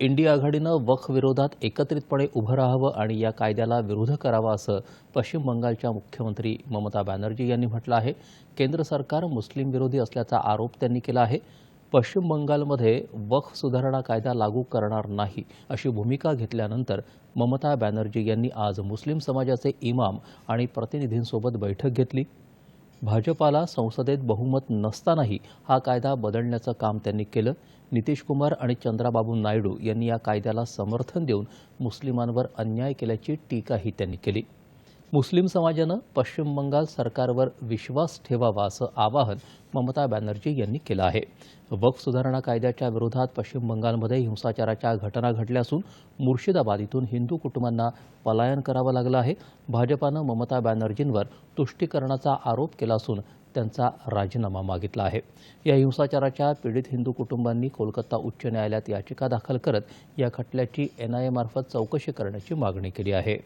India आघाडीनं वक्फ विरोधात एकत्रितपणे उभं राहावं आणि या कायद्याला विरोध करावा असं पश्चिम बंगालच्या मुख्यमंत्री ममता बॅनर्जी यांनी म्हटलं आहे. केंद्र सरकार मुस्लिम विरोधी असल्याचा आरोप त्यांनी केला आहे. पश्चिम बंगालमध्ये वक्फ सुधारणा कायदा लागू करणार नाही अशी भूमिका घेतल्यानंतर ममता बॅनर्जी यांनी आज मुस्लिम समाजाचे इमाम आणि प्रतिनिधींसोबत बैठक घेतली. भाजपाला संसदेत बहुमत नसतानाही हा कायदा बदलण्याचं काम त्यांनी केलं. नितीश कुमार आणि चंद्राबाबू नायडू यांनी या कायद्याला समर्थन देऊन मुस्लिमांवर अन्याय केल्याची टीकाही त्यांनी केली. मुस्लिम समाजानं पश्चिम बंगाल सरकारवर विश्वास ठेवावा असं आवाहन ममता बॅनर्जी यांनी केलं आहे. वक्फ सुधारणा कायद्याच्या विरोधात पश्चिम बंगालमध्ये हिंसाचाराच्या घटना घडल्या असून मुर्शिदाबाद इथून हिंदू कुटुंबांना पलायन करावं लागलं आहे. भाजपानं ममता बॅनर्जींवर तुष्टीकरणाचा आरोप केला असून त्यांचा राजीनामा मागितला आहे. या हिंसाचाराच्या पीडित हिंदू कुटुंबांनी कोलकाता उच्च न्यायालयात याचिका दाखल करत या खटल्याची एनआयएमार्फत चौकशी करण्याची मागणी केली आहे.